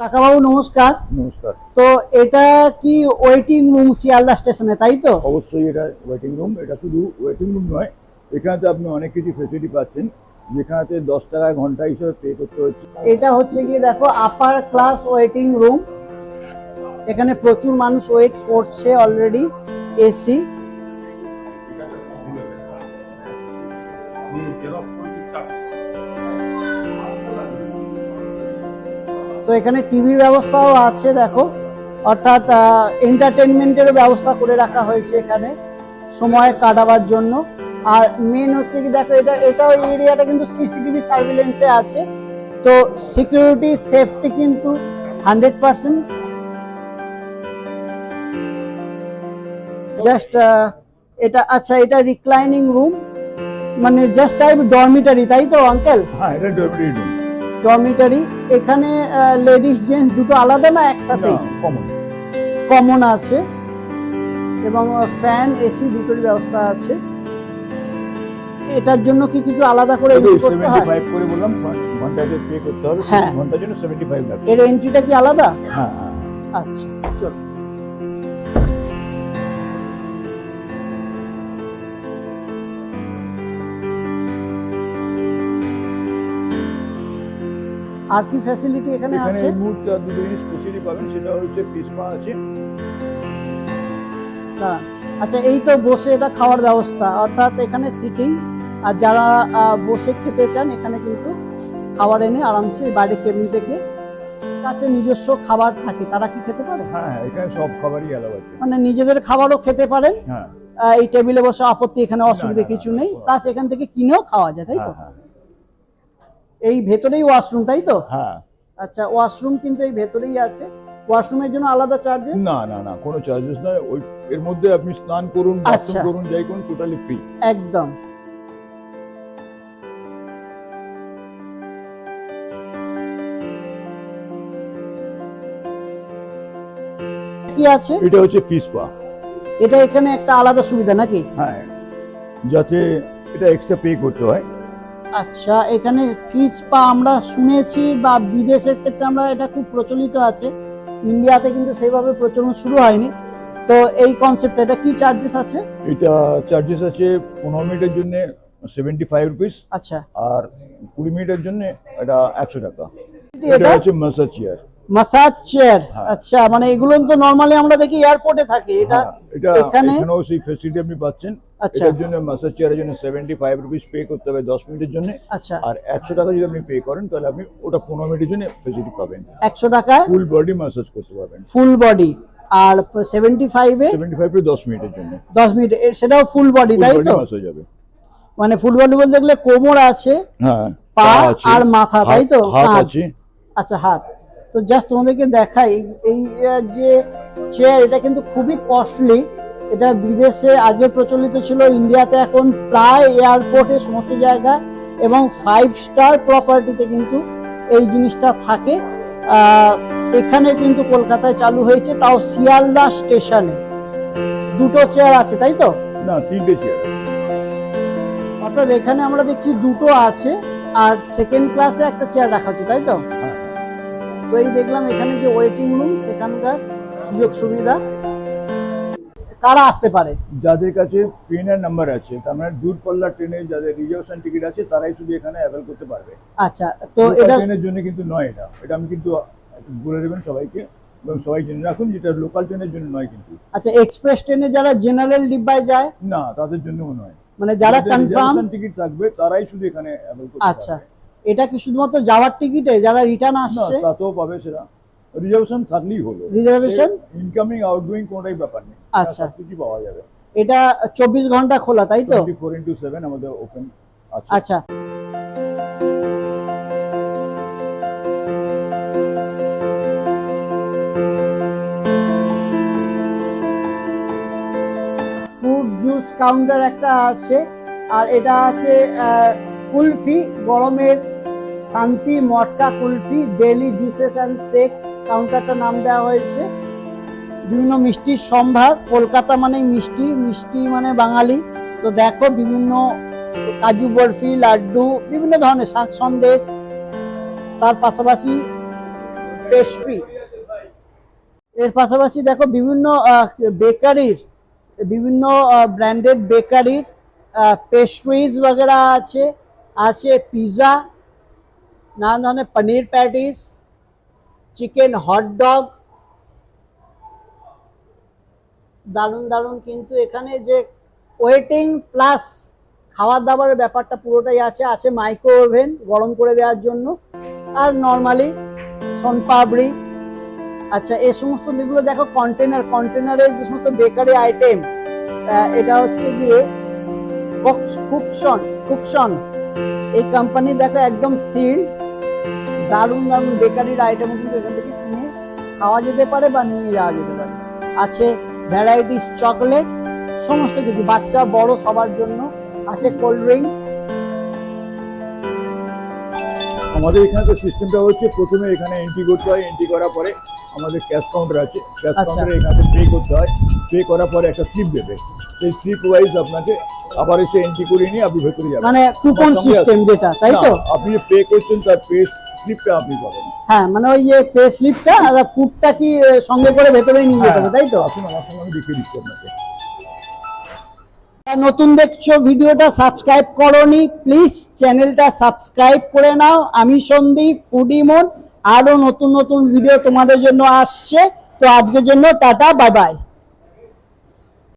কাকাবাবু নমস্কার। নমস্কার। তো এটা কি ওয়েটিং রুম শিয়ালদা স্টেশনে তাই তো? অবশ্যই এটা ওয়েটিং রুম এটা শুধু ওয়েটিং রুম নয় এখানেতে আপনি অনেক কিছু ফেসিলিটি পাচ্ছেন যেখানেতে দশ টাকা ঘণ্টা হিসেবে পে করতে হচ্ছে। এটা হচ্ছে কি দেখো আপার ক্লাস ওয়েটিং রুম এখানে প্রচুর মানুষ ওয়েট করছে অলরেডি এসি তো এখানে টিভির ব্যবস্থাও আছে, দেখো। অর্থাৎ এন্টারটেনমেন্টেরও ব্যবস্থা করে রাখা হয়েছে এখানে সময় কাটাবার জন্য। আর মেন হচ্ছে কি, দেখো, এটা, এটাও এরিয়াটা কিন্তু সিসিটিভি সার্ভিলেন্সে আছে। তো সিকিউরিটি সেফটি কিন্তু হান্ড্রেড পার্সেন্ট জাস্ট এটা আচ্ছা এটা রিক্লাইনিং রুম মানে জাস্ট টাইপ ডরমিটারি তাই তো আঙ্কেল হ্যাঁ এটা ডরমিটারি রুম ডরমিটারি এখানে লেডিস জেন্টস দুটো আলাদা না একসাথে? কমন কমন আছে। এবং ফ্যান এসি দুটোর ব্যবস্থা আছে। এটার জন্য কি কিছু আলাদা করে entry করতে হয়? ফাইভ করে বললাম ঘন্টাতে পে করতে হবে হ্যাঁ। ঘণ্টার জন্য সেভেন্টি ফাইভ লাগবে। এর এন্ট্রিটা কি আলাদা? হ্যাঁ হ্যাঁ। আচ্ছা চলো আর কি ফ্যাসিলিটি এখানে আছে? এই মুহূর্তে দুটো জিনিস ফেসিলিটি পাবেন সেটা হচ্ছে ফিস পা আছে। দাঁড়ান। আচ্ছা এই তো বসে এটা খাওয়ার ব্যবস্থা অর্থাৎ এখানে সিটিং আর যারা বসে খেতে চান এখানে কিন্তু খাবার এনে আরামসে বাইরে কেবিন থেকে কাছে নিজস্ব খাবার থাকে তারা কি খেতে পারে? হ্যাঁ হ্যাঁ এখানে সব খাবারই অ্যালাউ আছে। মানে নিজেদের খাবারও খেতে পারেন। হ্যাঁ। এই টেবিলে বসে আপত্তি এখানে অসুবিধা কিছু নেই প্লাস এখান থেকে কিনেও খাওয়া যায় তাই তো? হ্যাঁ হ্যাঁ। এই ভেতরেই ওয়াশরুম তাই তো? হ্যাঁ। আচ্ছা ওয়াশরুম কিন্তু এই ভেতরেই আছে। ওয়াশরুমের জন্য আলাদা চার্জেস না না না কোনো চার্জেস নয় ওই এর মধ্যে আপনি স্নান করুন বাথরুম আচ্ছা। করুন যাই করুন টোটালি ফ্রি একদম। কি আছে? এটা হচ্ছে ফিস পা এটা এখানে একটা আলাদা সুবিধা নাকি? হ্যাঁ। যাতে এটা এক্সট্রা পে করতে হয়। আচ্ছা এখানে ফিস পা আমরা শুনেছি বা বিদেশের ক্ষেত্রে আমরা এটা খুব প্রচলিত আছে। ইন্ডিয়াতে কিন্তু সেইভাবে প্রচলন শুরু হয়নি। তো এই কনসেপ্ট এটা কি চার্জেস আছে? এটা চার্জেস আছে পনেরো মিনিটের জন্য সেভেন্টি ফাইভ রুপিস আচ্ছা। আর কুড়ি মিনিটের জন্য এটা একশো টাকা। এটা? হচ্ছে মাসাজ চেয়ার মাসাজ চেয়ার হ্যাঁ। আচ্ছা মানে এগুলো তো নর্মালি আমরা দেখি এয়ারপোর্টে থাকে। এটা এটা এখানে- এখানেও সেই ফেসিলিটি আপনি পাচ্ছেন। এটার জন্য মাসাজ চেয়ারের জন্য সেভেন্টি ফাইভ রুপিস পে করতে হবে দশ মিনিটের জন্য। আচ্ছা। আর একশো টাকা যদি আপনি পে করেন তাহলে আপনি ওটা পনেরো মিনিটের জন্য ফেসিলিটি পাবেন। একশো টাকায় ফুল বডি মাসাজ করতে পারবেন। ফুল বডি আর সেভেন্টি ফাইভে সেভেন্টি ফাইভ দশ মিনিটের জন্য। দশ মিনিট সেটাও ফুল বডি তাই তো? মাসাজ হবে। মানে ফুল বডি বলতে গেলে কোমর আছে হ্যাঁ পা আর মাথা তাই তো? হাত। আছে। আচ্ছা হাত। তো জাস্ট তোমাদেরকে দেখাই এই যে চেয়ার এটা কিন্তু খুবই কস্টলি এটা বিদেশে আগে প্রচলিত ছিল ইন্ডিয়াতে এখন প্রায় এয়ারপোর্টে সমস্ত জায়গা এবং ফাইভ স্টার প্রপার্টিতে কিন্তু এই জিনিসটা থাকে। এখানে কিন্তু কলকাতায় চালু হয়েছে তাও শিয়ালদা স্টেশনে। দুটো চেয়ার আছে তাই তো? না তিনটে চেয়ার অর্থাৎ এখানে আমরা দেখছি দুটো আছে আর সেকেন্ড ক্লাসে একটা চেয়ার রাখা হচ্ছে তাই তো? হ্যাঁ। তো এই দেখলাম এখানে যে ওয়েটিং রুম সেখানকার সুযোগ সুবিধা কারা আসতে পারে। যাদের কাছে ট্রেনের নাম্বার আছে তার মানে দূরপাল্লার ট্রেনে যাদের রিজার্ভেশন টিকিট আছে তারাই শুধু এখানে অ্যাভেল করতে পারবে। আচ্ছা তো এটা ট্রেনের জন্য কিন্তু নয় এটা। এটা আমি কিন্তু বলে দেবেন সবাইকে এবং সবাই জেনে রাখুন যেটা লোকাল ট্রেনের জন্য নয় কিন্তু। আচ্ছা এক্সপ্রেস ট্রেনে যারা জেনারেল ডিব্বায় যায়? না তাদের জন্যও নয়। মানে যারা কনফার্ম টিকিট থাকবে তারাই শুধু এখানে অ্যাভেল করতে আচ্ছা। এটা কি শুধুমাত্র যাওয়ার টিকিটে যারা রিটার্ন আসছে? তাতেও পাবে সেটা। রিজার্ভেশন থাকলেই হলো। রিজার্ভেশন ইনকামিং আউটগোয়িং কোনোটাই ব্যাপার নেই। আচ্ছা। কিছু পাওয়া যাবে। এটা চব্বিশ ঘণ্টা খোলা তাই তো? ফোর ইন্টু সেভেন আমাদের ওপেন আচ্ছা। ফ্রুট জুস কাউন্টার একটা আছে আর এটা আছে কুলফি গরমের শান্তি, মটকা, kulfi daily juices and snacks কাউন্টারটা নাম দেওয়া হয়েছে। বিভিন্ন মিষ্টির সম্ভার, কলকাতা মানে মিষ্টি মিষ্টি মানে বাঙালি। তো দেখো বিভিন্ন কাজু বরফি, লাড্ডু, বিভিন্ন ধরনের শাক সন্দেশ, তার পাশাপাশি পেস্ট্রি এর পাশাপাশি দেখো বিভিন্ন বেকারির বিভিন্ন ব্র্যান্ডেড বেকারির পেস্ট্রিজ বগেরা আছে আছে পিৎজা নানা ধরনের paneer patties chicken hot dog দারুণ দারুণ, কিন্তু এখানে যে ওয়েটিং প্লাস খাবার দাবারের ব্যাপারটা পুরোটাই আছে আছে মাইক্রো ওভেন গরম করে দেওয়ার জন্য। আর নর্মালি সোনপাপড়ি আচ্ছা এই সমস্ত যেগুলো দেখো কন্টেনার কন্টেনারের যে সমস্ত বেকারি আইটেম এটা হচ্ছে গিয়ে কুকশন কুকশন এই কোম্পানি দেখো একদম সিল দারুণ দারুণ বেকারির আইটেম কিন্তু এখান থেকে কিনে খাওয়া যেতে পারে বা নিয়ে যাওয়া যেতে পারে। আছে ভ্যারাইটিস চকলেট সমস্ত কিছু। বাচ্চা বড় সবার জন্য। আছে কোল্ড ড্রিঙ্কস আমাদের এখানে তো সিস্টেমটা হচ্ছে প্রথমে এখানে এন্ট্রি করতে হয়। এন্ট্রি করার পরে আমাদের ক্যাশ কাউন্টার আছে। ক্যাশ আচ্ছা। কাউন্টারে এখানে পে করতে হয়। পে করার পরে একটা স্লিপ দেবে। সেই স্লিপ ওয়াইজ আপনাকে আবার এসে এন্ট্রি করে নিয়ে আপনি ভেতরে যাবেন। মানে কুপন সিস্টেম যেটা তাই তো? আপনি পে করছেন তার পে স্লিপটা আপনি পাবেন হ্যাঁ মানে ওই যে পে স্লিপটা আর ফুডটা কি সঙ্গে করে ভেতরে নিয়ে যেতে হবে তাই তো? আসুন আমার সঙ্গে আমি দেখিয়ে দিচ্ছি আপনাকে। নতুন দেখছ ভিডিওটা সাবস্ক্রাইব করনি প্লিজ চ্যানেলটা সাবস্ক্রাইব করে নাও। আমি সন্দীপ ফুডি মোড আরও নতুন নতুন ভিডিও তোমাদের জন্য আসছে। তো আজকের জন্য টাটা বাই বাই